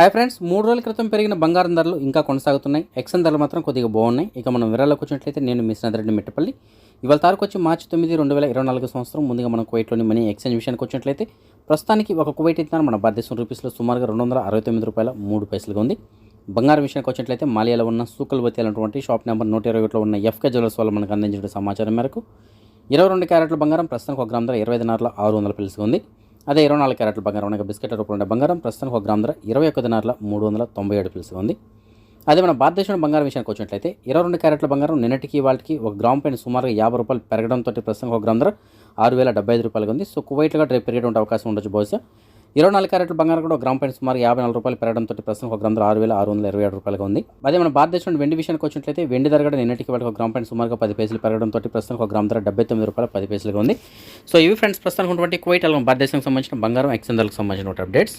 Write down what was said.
Hi friends మూడు రోజుల క్రితం పెరిగిన బంగారం ధరలు ఇంకా కొనసాగుతున్నాయి. ఎక్సన్ ధరలు మాత్రం కొద్దిగా బాగున్నాయి. ఇక మనం వివరాల్లోకి వచ్చినట్లయితే నేను మీ రెడ్డి మెట్టపల్లి. ఇవాళ తారీఖు వచ్చి మార్చి తొమ్మిది రెండు వేల ఇరవై నాలుగు సంవత్సరం. ముందుగా మనం కువైట్లోని మనీ ఎక్స్చేంజ్ విషయానికి వచ్చినట్లయితే ప్రస్తుతానికి ఒక కువైట్ ఇత్తనాలు మన భారతదేశం రూపీస్లో సుమారుగా రెండు వందల అరవై తొమ్మిది రూపాయల మూడు పైసలుగా ఉంది. బంగారం విషయానికి వచ్చినట్లయితే మాలియాలో ఉన్న సూకల్వతి అనేటువంటి షాప్ నెంబర్ నూట ఇరవై ఒకటిలో ఉన్న ఎఫ్కే జ్యువెల్స్ వాళ్ళు మనకు అందించిన సమాచారం మేరకు ఇరవై రెండు క్యారెట్ల బంగారం ప్రస్తుతానికి ఒక గ్రామ ధర ఇరవై ఐదు నార్ల ఆరు వందల పిలుసుగా ఉంది. అదే ఇరవై నాలుగు క్యారెట్ల బంగారం అనగా బిస్కెట్ రూపంలో ఉండే బంగారం ప్రస్తుతానికి ఒక గ్రామ ధర ఇరవై ఒక్క దినార్ల మూడు వందల తొంభై ఏడు పిలుసు ఉంది. అదే మన భారతదేశంలో బంగారం విషయానికి వచ్చినట్లయితే ఇరవై రెండు క్యారెట్ల బంగారం నిన్నటికి వాళ్ళకి ఒక గ్రామ్ పైన సుమారుగా యాభై రూపాయలు పెరగడంతో ప్రస్తుతం ఒక గ్రామ ధర ఆరు వేల డెబ్బై ఐదు రూపాయలుగా ఉంది. సో కువైట్గా రేపు పెరిగేటువంటి అవకాశం ఉండొచ్చు బహుశా. ఇరవై నాలుగు క్యారెట్ల బంగారం కూడా ఒక గ్రామ్ పైన సుమారు యాభై నాలుగు రూపాయలు పెరగడంతో ప్రస్తుతం ఒక గ్రామ్ ధర ఆరు వేల ఆరు వందల ఇరవై ఏడు రూపాయలుగా ఉంది. అదే మన భారతదేశంలో వెండి విషయానికి వచ్చినట్లయితే వెండి ధర కూడా నిన్నటికి వాళ్ళకి ఒక గ్రామ్ పాయింట్ సుమారుగా పది పైసలు పెరగడంతో ప్రస్తుతం ఒక గ్రామ్ ధర డెబ్బై తొమ్మిది రూపాయల పది పైసలుగా ఉంది. సో ఇవి ఫ్రెండ్స్ ప్రస్తుతానికి ఉన్నటువంటి కువైట్ అలాగే భారతదేశానికి సంబంధించిన బంగారం ఎక్సెందర్లకు సంబంధించిన అప్డేట్స్.